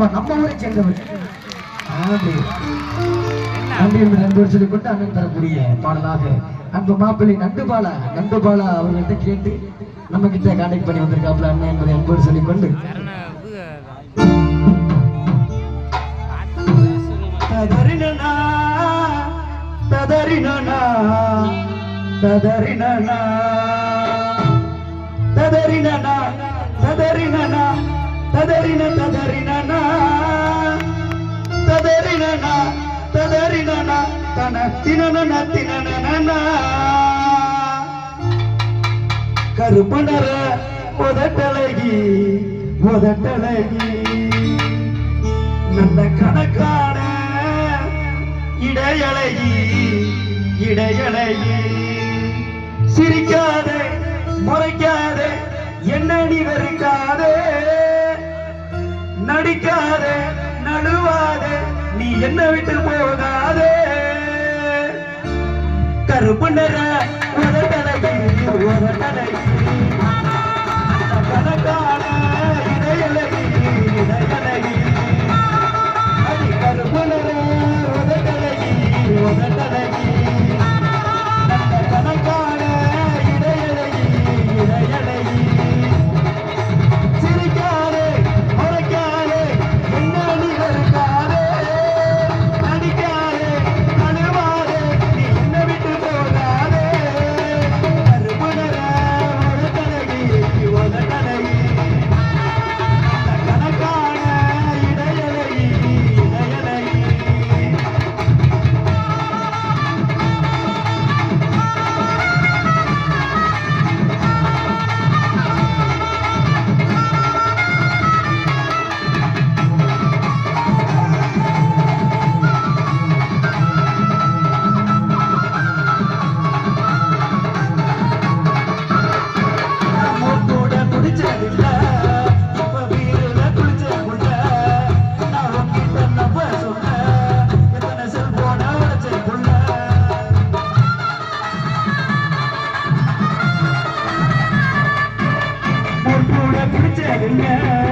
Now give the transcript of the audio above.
ஆமா நம்ம ஊரை சேர்ந்தவர் நன்றி நன்றி என்று நண்பர் சொல்லிக் கொண்டு அண்ணன் தரக்கூடிய பாடலாக அன்பு மாப்பிள்ளை நண்டுபாலா நண்டுபாலா அவர்கள்ட்ட கேட்டு நம்ம கிட்ட கான்டாக்ட் பண்ணி வந்திருக்காப்ல அண்ணன் என்பதை அன்போடு சொல்லிக் கொண்டு ததறினனா ததறினனா ததறினனா ததறினனா ததறினனா. ததறின ததறினனா ததறினனா ததறினனா தன தினன தினன கருப்பணர உதட்டழகி உதட்டழகி நல்ல கணக்கான இடையழகி இடையழகி. சிரிக்காதே முறைக்காதே என்ன நீ வெறுக்காதே? நடிக்காதே நடுவாதே நீ என்ன விட்டு போகாதே. கருப்பு நிற ஒரு தலையில் ஒரு உதட்டழகி tell you now.